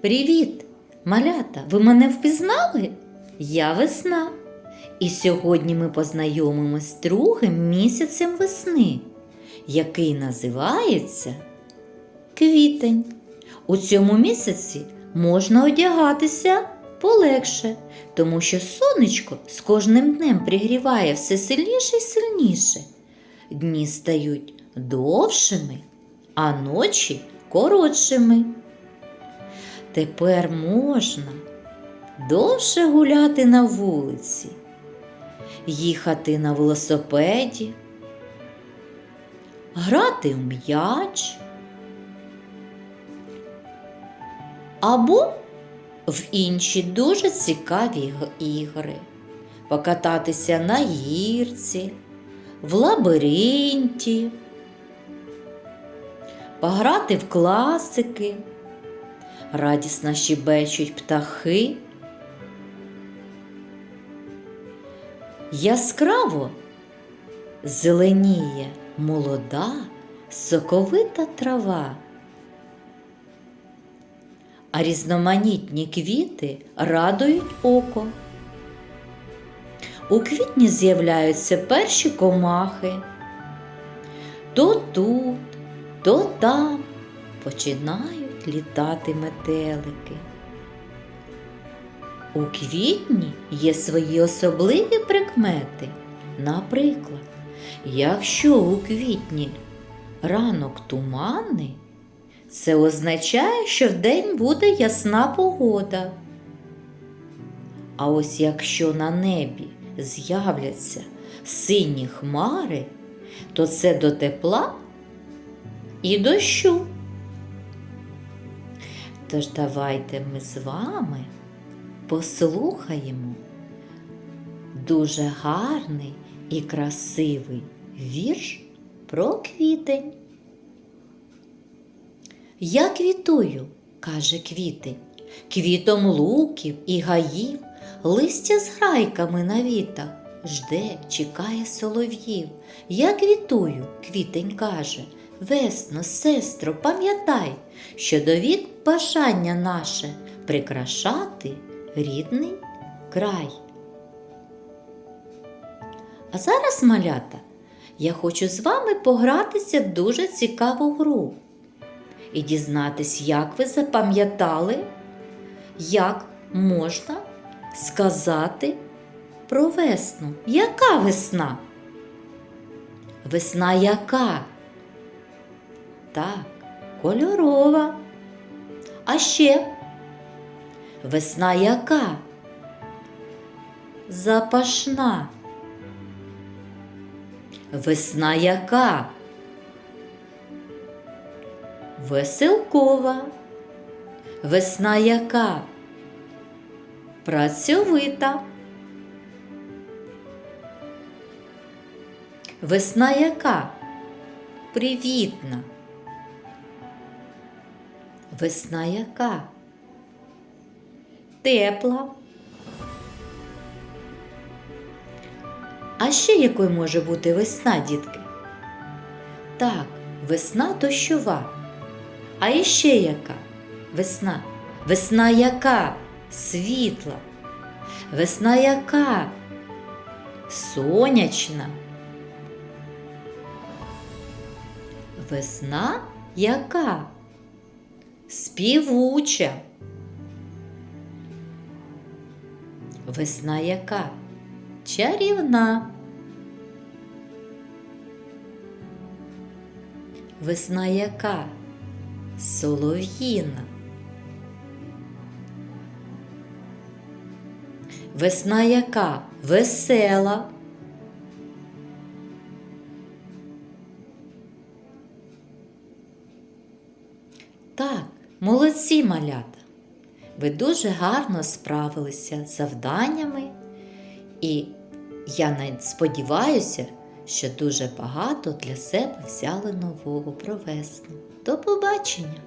Привіт, малята! Ви мене впізнали? Я весна. І сьогодні ми познайомимось з другим місяцем весни, який називається квітень. У цьому місяці можна одягатися полегше, тому що сонечко з кожним днем пригріває все сильніше і сильніше. Дні стають довшими, а ночі коротшими. Тепер можна довше гуляти на вулиці, їхати на велосипеді, грати в м'яч або в інші дуже цікаві ігри, покататися на гірці, в лабіринті, пограти в класики радісно щебечуть птахи. Яскраво зеленіє молода, соковита трава, а різноманітні квіти радують око. У квітні з'являються перші комахи. То тут, то там починають літати метелики. У квітні є свої особливі прикмети. Наприклад, якщо у квітні ранок туманний, це означає, що вдень буде ясна погода. А ось якщо на небі з'являться сині хмари, то це до тепла і дощу. Тож давайте ми з вами послухаємо дуже гарний і красивий вірш про квітень. Я квітую, каже квітень, квітом луків і гаїв, листя з грайками на вітах, жде, чекає солов'їв. Я квітую, квітень каже, весно, сестро, пам'ятай, що до вік бажання наше прикрашати рідний край. А зараз, малята, я хочу з вами погратися в дуже цікаву гру і дізнатись, як ви запам'ятали, як можна сказати про весну. Яка весна? Весна яка? Так, кольорова. А ще весна яка? Запашна. Весна яка? Веселкова. Весна яка? Працьовита. Весна яка? Привітна. Весна яка? Тепла. А ще якою може бути весна, дітки? Так, весна дощова. А іще яка? Весна. Весна яка? Світла. Весна яка? Сонячна. Весна яка? Співуча. Весна яка? Чарівна. Весна яка? Солов'їна. Весна яка? Весела. Так, молодці малята. Ви дуже гарно справилися з завданнями, і я сподіваюся, що дуже багато для себе взяли нового про весну. До побачення!